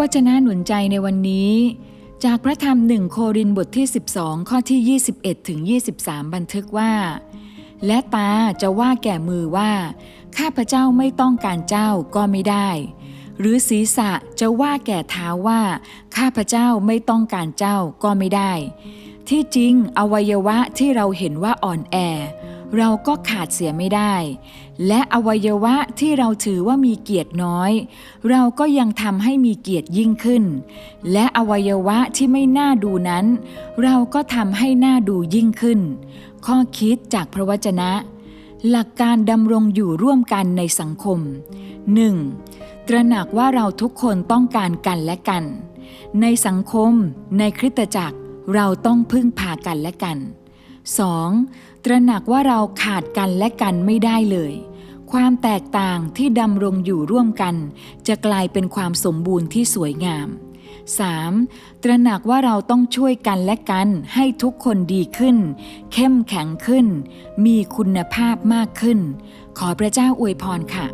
วจนะหนุนใจในวันนี้ จากพระธรรมหนึ่งโครินบทที่ 12 ข้อที่ 21 ถึง 23 บันทึกว่า และตาจะว่าแก่มือว่า ข้าพเจ้าไม่ต้องการเจ้าก็ไม่ได้ หรือศีรษะจะว่าแก่เท้าว่า ข้าพเจ้าไม่ต้องการเจ้าก็ไม่ได้ ที่จริงอวัยวะที่เราเห็นว่าอ่อนแอ เราก็ขาดเสียไม่ได้ และอวัยวะที่เราถือว่ามีเกียรติน้อย เราก็ยังทำให้มีเกียรติยิ่งขึ้น และอวัยวะที่ไม่น่าดูนั้น เราก็ทำให้น่าดูยิ่งขึ้น ข้อคิดจากพระวจนะ หลักการดำรงอยู่ร่วมกันในสังคม 1. ตระหนักว่าเราทุกคนต้องการกันและกัน ในสังคม ในคริสตจักร เราต้องพึ่งพากันและกัน 2. ตระหนักว่าเราขาดกันและกันไม่ได้เลย ความแตกต่างที่ดำรงอยู่ร่วมกัน จะกลายเป็นความสมบูรณ์ที่สวยงาม 3. ตระหนักว่าเราต้องช่วยกันและกันให้ทุกคนดีขึ้น เข้มแข็งขึ้น มีคุณภาพมากขึ้น ขอพระเจ้าอวยพรค่ะ